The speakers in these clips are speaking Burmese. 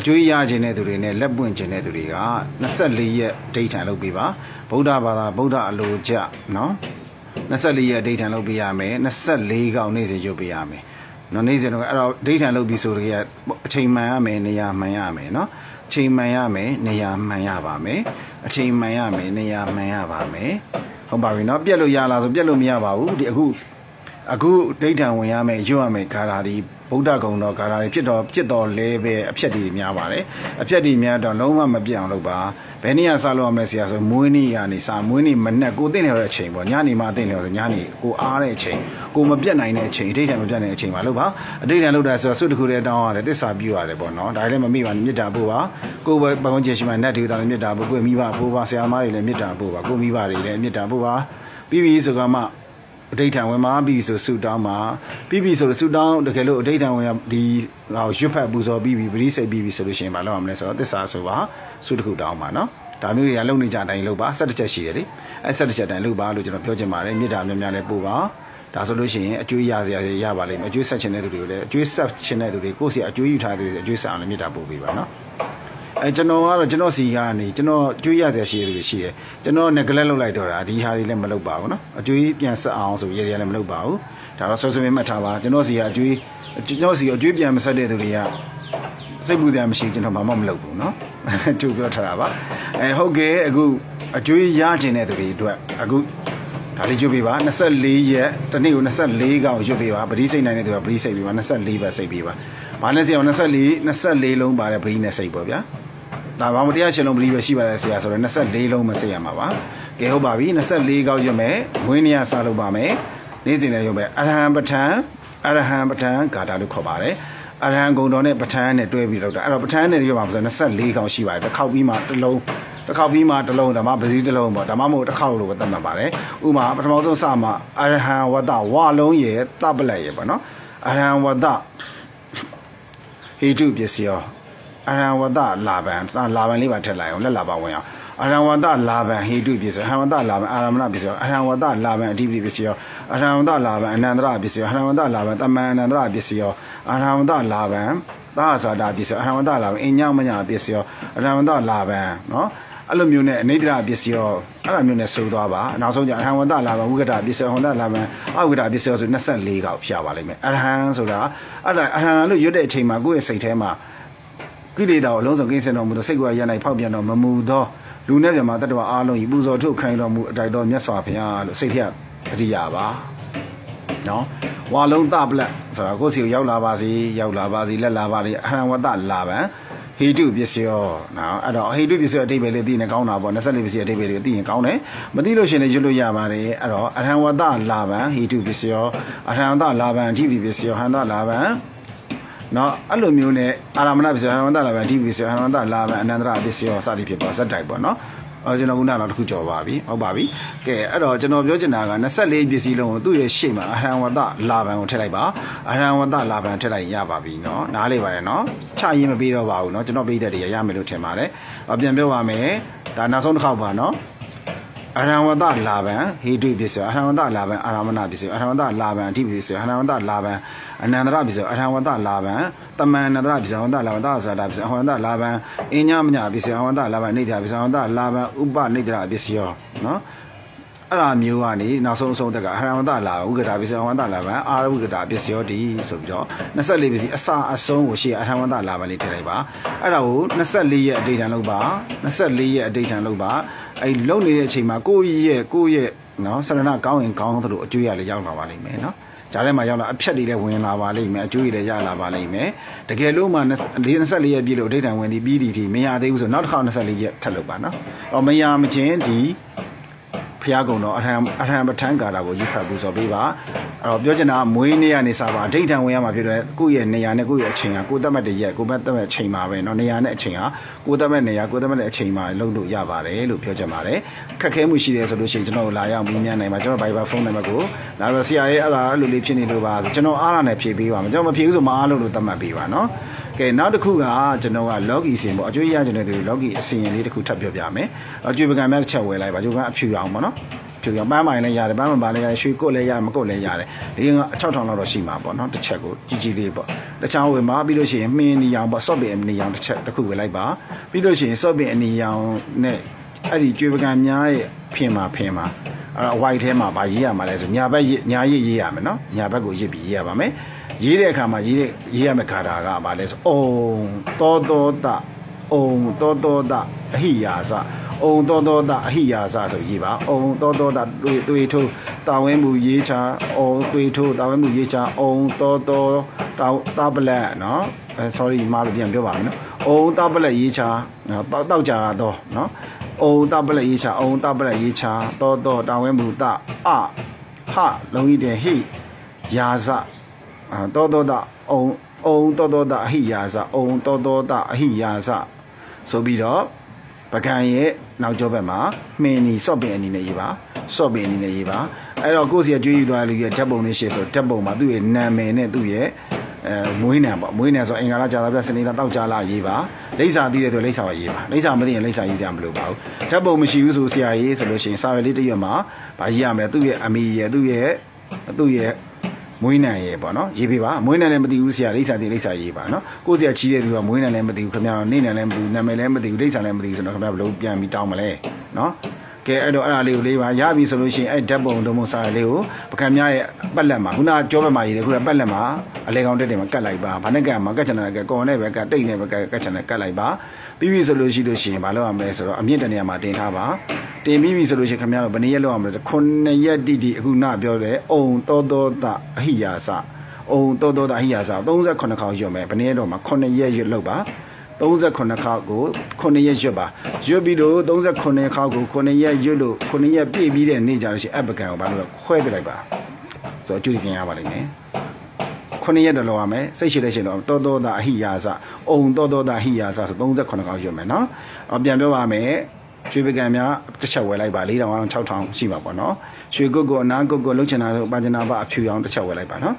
အကျွေးရခြင်းတဲ့သူတွေနဲ့လက်ပွင့်ခြင်းတဲ့သူတွေက24ရက်ဒိဋ္ဌံလုပ်ပေးပါဗုဒ္ဓဘာသာဗုဒ္ဓအလိုကြနော်24ရက်ဒိဋ္ဌံလုပ်ပေးရမယ်24កောင်နေ့စဉ်ရုပ်ပေးရမယ်နော်နေ့စဉ်တော့အဲ့တော့ဒိဋ္ဌံလုပ်ပြီးဆိုတော့အချိန်မှန်ရမယ်နေရာမှန်ရမယ်နော်အချိန်မှန်ရမယ်နေရာမှန်ရပါမယ်အချိန်မှန်ရမယ်နေရာမှန်ရပါမယ်ဟုတ်ပါပြီနော်ပြက်လို့ရလားဆိုပြက်လို့မရပါဘူးဒီအခုအခုဒိဋ္ဌံဝင်ရမယ်ရွတ်ရမယ်ဂါထာဒီ ဗုဒ္ဓဂုံတော်ဂါထာတွေဖြစ်တော်ဖြစ်တော်လဲပဲအဖြတ်တွေများပါတယ်အဖြတ်တွေများတော့လုံးဝမပြတ်အောင်လုပ်ပါဘယ်နည်းကစလို့ရမလဲဆရာဆိုမွေးနေ့ကနေစမွေးနေ့မနဲ့ကိုသိနေတဲ့အချိန်ပေါ့ညနေမှသိနေလို့ဆိုညနေကိုအားတဲ့အချိန်ကိုမပြတ်နိုင်တဲ့အချိန်အဋ္ဌံမပြတ်နိုင်တဲ့အချိန်မှာလုပ်ပါအဋ္ဌံလုပ်တာဆိုတော့စွတ်တစ်ခုတည်းတောင်းရတယ်သစ္စာပြုရတယ်ပေါ့နော်ဒါလည်းမမိပါနဲ့မေတ္တာပို့ပါကိုယ်ပဲပတ်ဝန်းကျင်ရှိမှနတ်တွေတောင်းမေတ္တာပို့ကိုယ်မိဘပို့ပါဆရာမတွေလည်းမေတ္တာပို့ပါကိုယ်မိဘတွေလည်းမေတ္တာပို့ပါပြီးပြီဆိုကမှ အဋိဌံဝင်မှာပြီးဆိုဆူတောင်းမှာပြီးပြီဆိုတော့ဆူတောင်းတကယ်လို့အဋိဌံဝင်ရဒီဟောရွတ်ဖတ်ပူဇော်ပြီးပြီပရိစိတ်ပြီးပြီဆိုလို့ရှိရင်မလုပ်ရမလဲဆိုတော့သစ္စာဆိုပါဆူတစ်ခုတောင်းပါနော်ဒါမျိုးတွေကလုံနေကြတိုင်းလုပ်ပါ၁၁ချက်ရှိတယ်လေအဲ၁၁ချက်တိုင်းလုပ်ပါလို့ကျွန်တော်ပြောချင်ပါတယ်မြေတာများများလည်းပို့ပါဒါဆိုလို့ရှိရင်အကျွေးရစရာရပါလိမ့်မယ်အကျွေးဆက်ချင်တဲ့သူတွေကိုလည်းအကျွေးဆက်ချင်တဲ့သူတွေကိုယ့်စီအကျွေးယူထားတဲ့သူတွေအကျွေးဆက်အောင်လည်းမြေတာပို့ပေးပါနော် အဲကျွန်တော်ကတော့ကျွန်တော်စီကနေကျွန်တော်ကျွေးရစရာရှိရတွေရှိတယ်ကျွန်တော် neglect လုပ်လိုက်တော့တာဒီဟာတွေလည်းမလုပ်ပါဘူးเนาะအကျွေးပြန်ဆက်အောင်ဆိုရေတွေလည်းမလုပ်ပါဘူးဒါတော့ဆွဆွမေးမှတ်ထားပါကျွန်တော်စီကအကျွေးကျွန်တော်စီကအကျွေးပြန်မဆက်တဲ့သူတွေကစိတ်ပူတယ်မရှိကျွန်တော်ဘာမှမလုပ်ဘူးเนาะကျူပြောထားတာပါအဲဟုတ်ကဲ့အခုအကျွေးရခြင်းတဲ့သူတွေအတွက်အခုဒါလေးကျွတ်ပေးပါ24ရက်တနေ့ကို24កောင်ရွတ်ပေးပါပရိစိတ်နိုင်တဲ့သူကပရိစိတ်ပေးပါ24ပဲစိတ်ပေးပါဘာနဲ့စီအောင်24 24လုံးပါတယ်ပရိနဲ့စိတ်ပေါ့ဗျာ ဒါဘာမတရားရှင်လုံးပရိပဲရှိပါတယ်ဆရာဆိုတော့24လုံးမစိတ်ရမှာပါကဲဟုတ်ပါပြီ24ကောက်ရွတ်မယ်မွေးနေ့ရစလုပ်ပါမယ်နေ့စဉ်လည်းရွတ်မယ်အရဟံပဋ္ဌာန်းအရဟံပဋ္ဌာန်းဂါထာလို့ခေါ်ပါတယ်အရဟံဂုံတော်နဲ့ပဋ္ဌာန်းနဲ့တွဲပြီးလုပ်တာအဲ့တော့ပဋ္ဌာန်းနဲ့ရွတ်ပါမှာဆို24ကောက်ရှိပါတယ်တစ်ခေါက်ပြီးမှတစ်လုံးတစ်ခေါက်ပြီးမှတစ်လုံးဒါမှပစည်းတစ်လုံးပေါ့ဒါမှမဟုတ်တစ်ခေါက်လို့ပဲသတ်မှတ်ပါတယ်ဥပမာပထမဆုံးစမှာအရဟံဝတ္တဝလုံးရဲ့တပလက်ရဲ့ပေါ့နော်အရဟံဝတ္တဟေတုပစ္စယော အရဟံဝတ္တလာဗံလာဗံလေးပါထက်လိုက်အောင်လက်လာပါဝင်အောင်အရဟံဝတ္တလာဗံဟေတုပစ္စယောအရဟံဝတ္တလာဗံအာရမဏပစ္စယောအရဟံဝတ္တလာဗံအဓိပတိပစ္စယောအရဟံဝတ္တလာဗံအနန္တရပစ္စယောအရဟံဝတ္တလာဗံတမန်အနန္တရပစ္စယောအရဟံဝတ္တလာဗံသာဇာတာပစ္စယောအရဟံဝတ္တလာဗံအညမညာပစ္စယောအရဟံဝတ္တလာဗံနော်အဲ့လိုမျိုးနဲ့အနိဒရာပစ္စယောအဲ့လိုမျိုးနဲ့ဆိုသွားပါနောက်ဆုံးကျအရဟံဝတ္တလာဗံဝိကတပစ္စယောဟံဝတ္တလာဗံအဝိကတပစ္စယောဆို24កောက်ဖြာပါလိမ့်မယ်အရဟံဆိုတာအဲ့ဒါအရဟံလို့ရွတ်တဲ့အချိန်မှာကိုယ့်ရဲ့စိတ်ထဲမှာ ကိလေသာကိုအလုံးစုံကိစ္စတော်မူသောစိတ်ကိုရနိုင်ဖောက်ပြန်တော်မမူသောလူနဲ့ပြမတတ္တဝအားလုံးဤပူဇော်ထုတ်ခိုင်းတော်မူအတိုက်တော်မြတ်စွာဘုရားလို့စိတ်ထက်တတိယပါနော်ဝါလုံးတပလက်ဆိုတာကိုယ့်စီကိုရောက်လာပါစေရောက်လာပါစေလက်လာပါလေအဟံဝတ္တလာဗံဟေတုပစ္စယောနော်အဲ့တော့ဟေတုပစ္စယောအတိတ်ပဲလေးသိနေကောင်းတာပေါ့24ပစ္စယောအတိတ်ပဲလေးသိရင်ကောင်းတယ်မသိလို့ရှရင်လည်းရွတ်လို့ရပါတယ်အဲ့တော့အဟံဝတ္တလာဗံဟေတုပစ္စယောအဟံဝတ္တလာဗံအဓိပတိပစ္စယောဟံတလာဗံ နော်အဲ့လိုမျိုးနဲ့အာရမဏပစ္စယောဟံဝတ္တလာဗံအဓိပတိပစ္စယောဟံဝတ္တလာဗံအနန္တရပစ္စယောစသည်ဖြစ်ပါဇက်တိုက်ပေါ့နော်အော်ကျွန်တော်ခုနကတော့တစ်ခုကြော်ပါပြီဟုတ်ပါပြီကဲအဲ့တော့ကျွန်တော်ပြောချင်တာက24ပစ္စည်းလုံးကိုသူ့ရဲ့ရှေ့မှာအဟံဝတ္တလာဗံကိုထည့်လိုက်ပါအဟံဝတ္တလာဗံထည့်လိုက်ရင်ရပါပြီเนาะနားလေပါရဲ့เนาะချရင်မပေးတော့ပါဘူးเนาะကျွန်တော်ပေးတဲ့တည်းရမယ်လို့ထင်ပါတယ်အပြန်ပြောပါမယ်ဒါနောက်ဆုံးတစ်ခေါက်ပါเนาะ အရဟံဝတ္တလာဘံဟေတုပစ္စယအရဟံဝတ္တလာဘံအာရမဏပစ္စယအရဟံဝတ္တလာဘံအဓိပစ္စယအရဟံဝတ္တလာဘံအနန္တရပစ္စယအရဟံဝတ္တလာဘံတမန္တရပစ္စယဝတ္တလာဘံသာသတာပစ္စယအဝတ္တလာဘံအညမညပစ္စယဝတ္တလာဘံနေတ္တပစ္စယဝတ္တလာဘံဥပနေတ္တပစ္စယနော်အဲ့ဒါမျိုးကနေနောက်ဆုံးဆုံးသက်ကအဟံဝတ္တလာဥက္ကတာပစ္စယဝတ္တလာဘံအာရဝက္ကတာပစ္စယောတိဆိုပြီးတော့24ပစ္စည်းအစာအဆုံးကိုရှေ့အဟံဝတ္တလာဘံလေးထည့်လိုက်ပါအဲ့ဒါကို24ရက်အတိတ်ထံလောက်ပါ24ရက်အတိတ်ထံလောက်ပါ အဲ့လုံနေတဲ့အချိန်မှာကိုယ့်ရဲ့ကိုယ့်ရဲ့နော်ဆရဏကောင်းရင်ကောင်းသလိုအကျွေးရလည်းရောက်လာပါလိမ့်မယ်နော်ကြားထဲမှာရောက်လာအဖြတ်တွေလည်းဝင်လာပါလိမ့်မယ်အကျွေးတွေလည်းရလာပါလိမ့်မယ်တကယ်လို့မှ24ရက်ပြည့်လို့အတိတ်ထံဝင်ပြီးပြီးဒီဒီမရသေးဘူးဆိုနောက်တစ်ခါ24ရက်ထပ်လုပ်ပါနော်အော်မရမချင်းဒီဖျားကုံတော့အထံအထံပဋ္ဌာန်းကာတာကိုယူခတ်ပူဇော်ပေးပါ အဲ့တော့ပြောချင်တာကမွေးနေ့ကနေစပါအဋိဋ္ဌံဝင်ရမှာဖြစ်တဲ့ကိုယ့်ရဲ့နေရာနဲ့ကိုယ့်ရဲ့အချိန်ဟာကိုယ်သတ်မှတ်တဲ့ရက်ကိုယ်သတ်မှတ်အချိန်မှာပဲเนาะနေရာနဲ့အချိန်ဟာကိုယ်သတ်မှတ်နေရာကိုယ်သတ်မှတ်တဲ့အချိန်မှာလုပ်လို့ရပါတယ်လို့ပြောချင်ပါတယ်ခက်ခဲမှုရှိတယ်ဆိုလို့ရှိရင်ကျွန်တော်တို့လာရောက်ပြီးမြန်နိုင်ပါကျွန်တော် Viber ဖုန်းနံပါတ်ကိုလာတော့ CIA အဲ့ဒါအဲ့လိုလေးဖြစ်နေလို့ပါဆိုကျွန်တော်အားရနဲ့ဖြည့်ပေးပါမယ်ကျွန်တော်မဖြည့်ဘူးဆိုမအားလို့လို့သတ်မှတ်ပေးပါเนาะကဲနောက်တစ်ခုကကျွန်တော်က log အစဉ်ပေါ့အကျွေးရခြင်းတဲ့သူ log အစဉ်လေးတစ်ခုထပ်ပြောပြမယ်အကျွေးပကံများတစ်ချက်ဝယ်လိုက်ပါကျွေးပကံအဖြူအောင်ပေါ့နော် ဖြူရောင်ပန်းမိုင်လည်းရတယ်ပန်းမပါလည်းရတယ်ရွှေကုတ်လည်းရတယ်မကုတ်လည်းရတယ်ဒီကအ6ထောင်လောက်တော့ရှိမှာပေါ့နော်တစ်ချက်ကိုကြီးကြီးလေးပေါ့တခြားဝင်ပါပြီးလို့ရှိရင်မှင်းနီရောင်ပေါ့ဆော့ပင်အနီရောင်တစ်ချက်တစ်ခုဝယ်လိုက်ပါပြီးလို့ရှိရင်ဆော့ပင်အနီရောင်နဲ့အဲ့ဒီကျွေးပကံများရဲ့ဖင်မှာဖင်မှာအဲ့တော့ white ထဲမှာဗာရေးရမှာလဲဆိုညာဘက်ရေးညာရေးရေးရမယ်နော်ညာဘက်ကိုရေးပြီးရေးရပါမယ်ရေးတဲ့အခါမှာရေးတဲ့ရေးရမယ့်ခါတာကဗာလဲဆိုအုံတောတောတအုံတောတောတအဟိယာစ အုံတောတောတအဟိယာစဆိုရေးပါအုံတောတောတတွေ့တွေ့ထိုးတာဝဲမှုရေးချအုံတွေ့ထိုးတာဝဲမှုရေးချအုံတောတောတာတာပလက်နော်အဲ sorry မားလို့ပြန်ပြောပါမယ်နော်အုံတာပလက်ရေးချနော်တောက်တောက်ကြတော့နော်အုံတာပလက်ရေးချအုံတာပလက်ရေးချတောတောတာဝဲမှုတအဟလုံးကြီးတဲ့ဟိယာစအာတောတောတအုံအုံတောတောတအဟိယာစအုံတောတောတအဟိယာစဆိုပြီးတော့ ပကံရဲ့နောက်ကျောဘက်မှာမင်းနီစော့ပင်အနီနဲ့ရေးပါစော့ပင်အနီနဲ့ရေးပါအဲ့တော့ကိုယ့်စီကကြွေးယူသွားလူရဲ့ဓာတ်ပုံလေးရှေ့ဆိုဓာတ်ပုံမှာသူ့ရဲ့နာမည်နဲ့သူ့ရဲ့အဲမွေးနံပေါ့မွေးနံဆိုအင်္ဂါလာကြာတာပြစနေလာတောက်ကြလာရေးပါလိပ်စာသိတဲ့သူလိပ်စာပါရေးပါလိပ်စာမသိရင်လိပ်စာရေးစရာမလိုပါဘူးဓာတ်ပုံမရှိဘူးဆိုဆရာရေးဆိုလို့ရှိရင်စာရွက်လေးတစ်ရွက်မှာဗာရေးရမယ်သူ့ရဲ့အမေရဲ့သူ့ရဲ့သူ့ရဲ့ မွေးနံရေပေါ့နော်ရေးပေးပါမွေးနံလည်းမသိဘူးဆရာလိပ်စာသိလိပ်စာရေးပါနော်ကိုယ့်ဆရာချီးတဲ့သူကမွေးနံလည်းမသိဘူးခင်ဗျားနေနံလည်းမသိဘူးနာမည်လည်းမသိဘူးလိပ်စာလည်းမသိဘူးဆိုတော့ခင်ဗျားဘယ်လိုပြန်ပြီးတောင်းမလဲနော် ကဲအဲ့တော့အဲ့ဒါလေးကိုလေးပါရပြီဆိုလို့ရှိရင်အဲ့ဓာတ်ပုံတုံးမစာလေးကိုပကံများရဲ့ပတ်လက်မှာခုနကကြောဘက်မှာရေးတယ်ခုနကပတ်လက်မှာအလဲကောင်တက်တယ်မှာကတ်လိုက်ပါဘာနဲ့ကတ်မှာကတ်ချင်တယ်ကတ်ကော်နဲ့ပဲကတ်တိတ်နဲ့ပဲကတ်ကတ်ချင်တယ်ကတ်လိုက်ပါပြီးပြီဆိုလို့ရှိလို့ရှိရင်မလုပ်ရမလဲဆိုတော့အမြင့်တနေရာမှာတင်ထားပါတင်ပြီးပြီဆိုလို့ရှိရင်ခင်ဗျားတို့ဘယ်နည်းရက်လုပ်ရမလဲဆို9ရက်တိတိအခုနပြောတယ်အုံတောတောတအဟိယာစအုံတော်တော်တာဟိယာစာ38ခေါက်ရွတ်မယ်ဘယ်နည်းတော့မှာ9ရက်ရွတ်လောက်ပါ 38ခေါက်ကို9ရက်ရွတ်ပါရွတ်ပြီးတော့38ခေါက်ကို9ရက်ရွတ်လို့9ရက်ပြည့်ပြီးတဲ့နေ့ကြလို့ရှိရင်အပကံကိုဘာလို့လဲခွဲပြလိုက်ပါဆိုတော့အကျူပြင်ရပါလိမ့်မယ်9ရက်တော့လောက်ရမယ်စိတ်ရှိတဲ့ရှင်တော့တော်တော်တာအဟိယာစာအုံတော်တော်တာဟိယာစာဆို38ခေါက်ရွတ်မယ်နော်အပြန်ပြောပါမယ်ရွှေပကံများတစ်ချက်ဝယ်လိုက်ပါ4000အောင်6000ရှိပါပေါ့နော်ရွှေကုတ်ကိုအနာကုတ်ကိုလှုပ်ချင်တာဆိုပါကျနာပါအဖြူအောင်တစ်ချက်ဝယ်လိုက်ပါနော်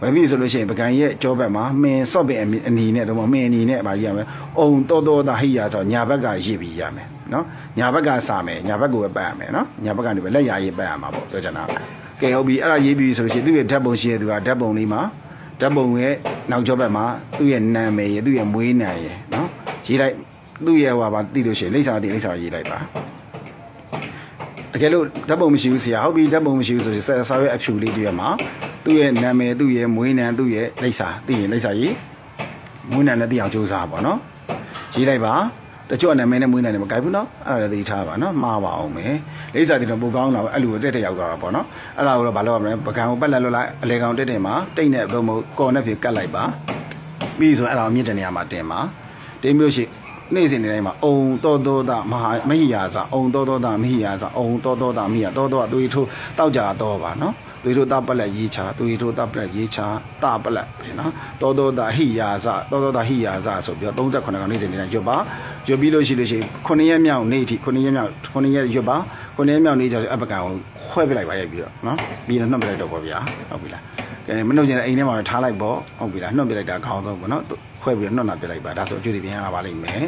ဝယ်ပြီဆိုလို့ရှိရင်ပကံရဲ့ကြောဘက်မှာမင်းစော့ပင်အနီနဲ့တော့မင်းအနီနဲ့ဗာရရမယ်။အုံတော်တော်သာဟိယာဆိုညာဘက်ကရစ်ပြီးရမယ်နော်။ညာဘက်ကစမယ်ညာဘက်ကိုပဲပတ်ရမယ်နော်။ညာဘက်ကနေပဲလက်ရရေးပတ်ရမှာပေါ့ပြောချင်တာ။ကဲဟုတ်ပြီအဲ့ဒါရေးပြီဆိုလို့ရှိရင်သူ့ရဲ့ဓာတ်ပုံရှိတဲ့သူကဓာတ်ပုံလေးမှာဓာတ်ပုံရဲ့နောက်ကြောဘက်မှာသူ့ရဲ့နာမည်ရဲ့သူ့ရဲ့မွေးနာရဲ့နော်။ရေးလိုက်သူ့ရဲ့ဟွာပါသိလို့ရှိရင်လိပ်စာတိလိပ်စာရေးလိုက်ပါ။တကယ်လို့ဓာတ်ပုံမရှိဘူးဆရာဟုတ်ပြီဓာတ်ပုံမရှိဘူးဆိုရင်ဆက်ဆောက်ရဲ့အဖြူလေးတွေမှာ သူ့ရဲ့နာမည်သူ့ရဲ့မွေးနံသူ့ရဲ့လိပ်စာသိရင်လိပ်စာရေးမွေးနံနဲ့သိအောင်စူးစမ်းပါနော်ရေးလိုက်ပါတချို့ကနာမည်နဲ့မွေးနံနဲ့မကိုက်ဘူးနော်အဲ့ဒါလည်းသိထားပါနော်မှားပါအောင်မယ်လိပ်စာတင်တော့ပိုကောင်းလာအဲ့လိုတက်တက်ရောက်သွားတာပေါ့နော်အဲ့ဒါကိုတော့ဘာလုပ်ရမလဲပကံကိုပက်လက်လွတ်လိုက်အလေကောင်တက်တယ်မှာတိတ်နဲ့ဘုံမကော်နဲ့ပြေကတ်လိုက်ပါပြီးဆိုရင်အဲ့ဒါကိုမြင့်တဲ့နေရာမှာတင်ပါတင်ပြီးလို့ရှိရင်နေ့စဉ်နေတိုင်းမှာအုံတော်တော်တာမဟာမဟိယာစာအုံတော်တော်တာမဟိယာစာအုံတော်တော်တာမဟိယာတော်တော်ကသွေးထိုးတောက်ကြတော့ပါနော် သွေးထိုးတပလက်ရေးချသွေးထိုးတပလက်ရေးချတပလက်နော်တော်တော်တာဟိယာစာတော်တော်တာဟိယာစာဆိုပြီးတော့38ခါနေ့စဉ်နေတိုင်းရွတ်ပါရွတ်ပြီးလို့ရှိလို့ရှိရင်9ရက်မြောက်နေ့အထိ9ရက်မြောက်9ရက်ရွတ်ပါ9ရက်မြောက်နေ့ကျဆိုအပကံကိုခွဲပြလိုက်ပါရိုက်ပြီးတော့နော်ပြီးတော့နှုတ်ပြလိုက်တော့ပေါ့ဗျာဟုတ်ပြီလားကဲမနှုတ်ချင်တဲ့အိမ်ထဲမှာပဲထားလိုက်ပေါ့ဟုတ်ပြီလားနှုတ်ပြလိုက်တာခေါင်းဆုံးပေါ့နော်ခွဲပြီးတော့နှုတ်နာပြလိုက်ပါဒါဆိုအကျွေးတွေပြင်ရပါလိမ့်မယ်